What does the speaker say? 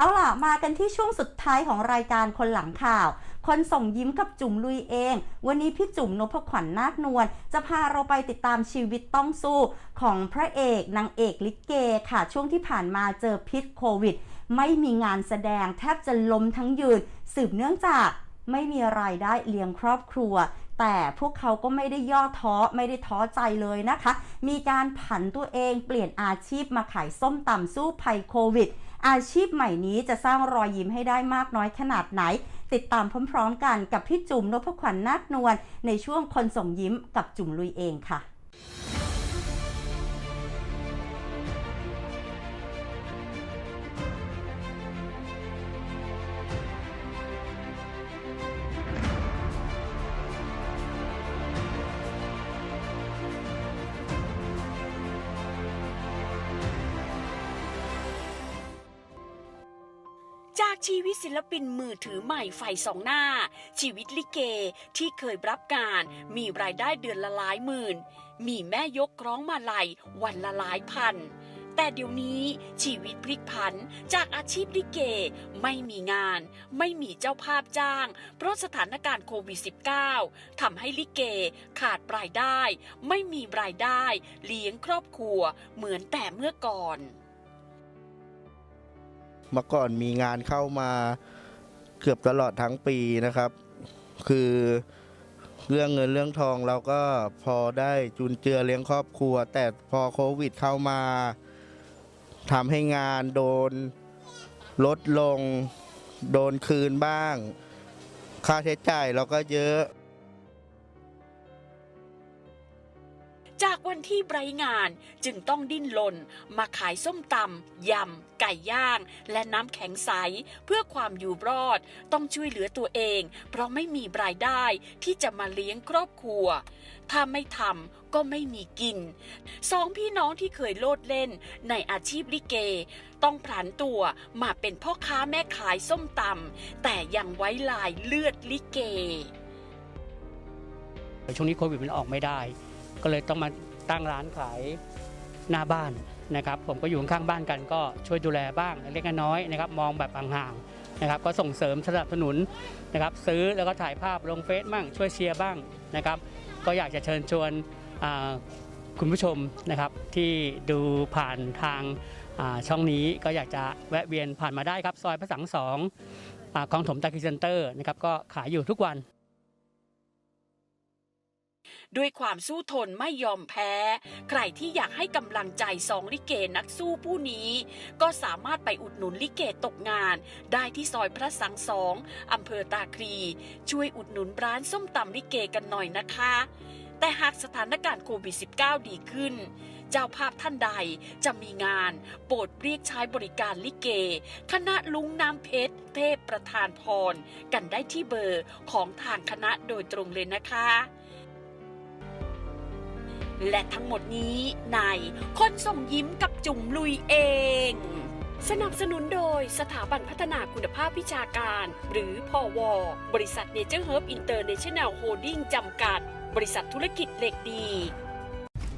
เอาล่ะ มากันที่ช่วงสุดท้ายของรายการคนหลังข่าว คนส่งยิ้มกับจุ๋มลุยเอง วันนี้พี่จุ๋มนพขวัญนาคนวลจะพาเราไปติดตามชีวิตต้องสู้ของพระเอกนางเอกลิเกค่ะ ช่วงที่ผ่านมาเจอพิษโควิด ไม่มีงานแสดงแทบจะล้มทั้งยืน สืบเนื่องจากไม่มีรายได้เลี้ยงครอบครัว แต่พวกเขาก็ไม่ได้ย่อท้อไม่ได้ท้อใจเลยนะคะ มีการผันตัวเองเปลี่ยนอาชีพมาขายส้มตำสู้ภัยโควิด อาชีพใหม่นี้จะสร้างรอยยิ้มให้ได้มากน้อยขนาดไหน ติดตามพร้อม ๆ กันกับพี่จุ๋มนพขวัญนาคนวลในช่วงคนส่งยิ้มกับจุ๋มลุยเองค่ะ จากชีวิตศิลปินมือถือใหม่ไฟสองหน้า ชีวิตลิเกที่เคยรับการมีรายได้เดือนละหลายหมื่น มีแม่ยกร้องมาลัยวันละหลายพัน แต่เดี๋ยวนี้ชีวิตพลิกผันจากอาชีพลิเกไม่มีงาน ไม่มีเจ้าภาพจ้าง เพราะสถานการณ์โควิด -19 ทำให้ลิเกขาดรายได้ ไม่มีรายได้ เลี้ยงครอบครัวเหมือนแต่เมื่อก่อน เมื่อก่อนมีงานเข้ามาเกือบตลอดทั้งปีนะครับ คือเรื่องเงินเรื่องทองเราก็พอได้จุนเจือเลี้ยงครอบครัว แต่พอโควิดเข้ามาทำให้งานโดนลดลง โดนคืนบ้าง ค่าใช้จ่ายเราก็เยอะ จากวันที่ไบร์งานจึงต้องดิ้นรนมาขายส้มตำยำ ไก่ย่าง และน้ำแข็งใส เพื่อความอยู่รอด ต้องช่วยเหลือตัวเอง เพราะไม่มีรายได้ที่จะมาเลี้ยงครอบครัว ถ้าไม่ทำก็ไม่มีกิน สองพี่น้องที่เคยโลดเล่นในอาชีพลิเก ต้องผลันตัวมาเป็นพ่อค้าแม่ขายส้มตำแต่ยังไว้ลายเลือดลิเกช่วงนี้โควิดมันออกไม่ได้ ก็เลยต้องมาตั้งร้านขายหน้าบ้านนะครับ ผมก็อยู่ข้างบ้านกันก็ช่วยดูแลบ้างเล็กน้อยนะครับ มองแบบห่างๆนะครับ ก็ส่งเสริมสนับสนุนนะครับ ซื้อแล้วก็ถ่ายภาพลงเฟซบ้างช่วยเชียร์บ้างนะครับ ก็อยากจะเชิญชวนคุณผู้ชมนะครับที่ดูผ่านทางช่องนี้ก็อยากจะแวะเวียนผ่านมาได้ครับ ซอยพระสังสองอ่าคลองถมตะกีเซ็นเตอร์นะครับก็ขายอยู่ทุกวัน ด้วยความสู้ทนไม่ยอมแพ้ ใครที่อยากให้กำลังใจสองลิเกนักสู้ผู้นี้ ก็สามารถไปอุดหนุนลิเกตกงาน ได้ที่ซอยพระสังสองอำเภอตาคลีช่วยอุดหนุนร้านส้มตำลิเกกันหน่อยนะคะ แต่หากสถานการณ์โควิด -19 ดีขึ้นเจ้าภาพท่านใดจะมีงาน โปรดเรียกใช้บริการลิเก คณะลุงน้ำเพชร เทพประธานพร กันได้ที่เบอร์ของทางคณะโดยตรงเลยนะคะ และทั้งหมดนี้ในคนส่งยิ้มกับจุ๋มลุยเอง สนับสนุนโดยสถาบันพัฒนาคุณภาพวิชาการ หรือพอวบริษัทเนเจอร์เฮิร์บอินเตอร์เนชั่นแนลโฮลดิ้งจำกัด บริษัทธุรกิจเหล็กดี